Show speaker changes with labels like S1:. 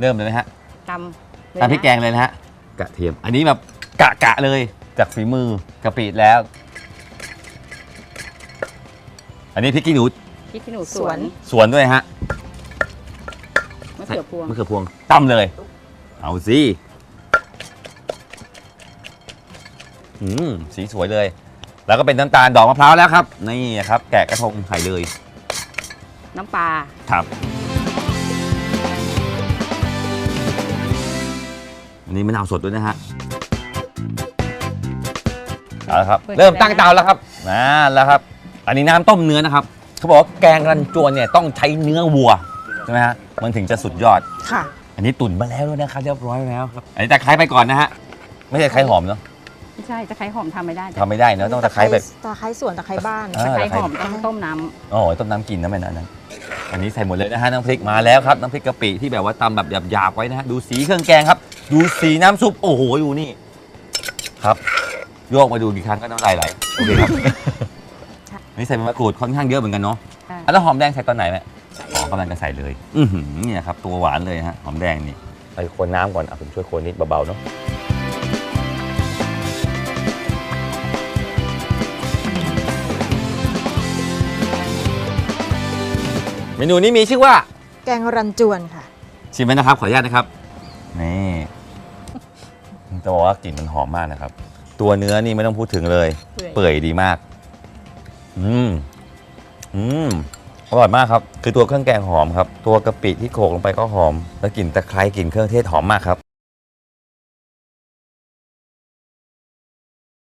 S1: เริ่มเลยไหมฮะ
S2: ตำเลย
S1: ตามพริกแกงเลยนะฮะกระเทียม อันนี้แบบกะกะเลยจากฝีมือกะปิแล้ว อันนี้พริกขี้หนู
S2: พริกขี้หนูสวน
S1: สวนด้วยฮะ
S2: มะเขือพวง
S1: มะเขือพวงตั้มเลย เอาสิอืมสีสวยเลย แล้วก็เป็นน้ำตาลดอกมะพร้าวแล้วครับ นี่ครับ แกะกระทงใส่เลย
S2: น้ำปลา
S1: ครับ นนี้มะนาวสดด้วยนะฮะเอาละครับ เริ่มตั้งเตาแล้วครับนั่นแล้วครับ อันนี้น้ำต้มเนื้อนะครับเขาบอกว่าแกงรันจวนเนี่ยต้องใช้เนื้อวัวใช่ไหมฮะมันถึงจะสุดยอด
S3: ค่ะ
S1: อันนี้ตุ๋นมาแล้วด้วยนะครับเรียบร้อยแล้วครับอันนี้ตะไคร้ไปก่อนนะฮะไม่ใช่ตะไคร้หอมเนาะ
S2: ไม่ใช่ตะไคร้หอมทำไม่ได้
S1: ทำไม่ได้เนอะต้องตะไคร้แบบ
S3: ตะไคร้สวนตะไคร้บ้าน
S1: อ่า
S2: ตะไคร้หอมต้องต้มน้ำ
S1: อ๋อต้มน้ำกินนะแม่นะอันนั้น อันนี้ใส่หมดเลยนะฮะน้ำพริกมาแล้วครับน้ำพริกกะปิที่แบบว่าตำแบบหยาบๆไว้นะฮะดูสีเครื่องแกงครับ ดูสีน้ำซุป โอ้โหดูนี่ ครับ โยกมาดูกี่ครั้งก็น้ำลายไหล โอเคครับ นี่ใส่ใบมะกรูดค่อนข้างเยอะเหมือนกันเนาะ
S2: ค่ะ
S1: อะแล้วหอมแดงใส่ตอนไหนแม่อ๋อกำลังจะใส่เลย อือหือเนี่ยครับ ตัวหวานเลยฮะ หอมแดงนี่ไปคนน้ำก่อน อะผมช่วยคนนิดเบาๆเนาะ เมนูนี้มีชื่อว่า
S3: แกงรันจวนค่ะ
S1: ชิมไหมนะครับ ขออนุญาตนะครับ นี่ จะบอกว่ากลิ่นมันหอมมากนะครับ ตัวเนื้อนี่ไม่ต้องพูดถึงเลย เปื่อยดีมาก อืมอืมอร่อยมากครับ คือตัวเครื่องแกงหอมครับ ตัวกะปิที่โขลกลงไปก็หอม แล้วกลิ่นตะไคร้กลิ่นเครื่องเทศหอมมากครับ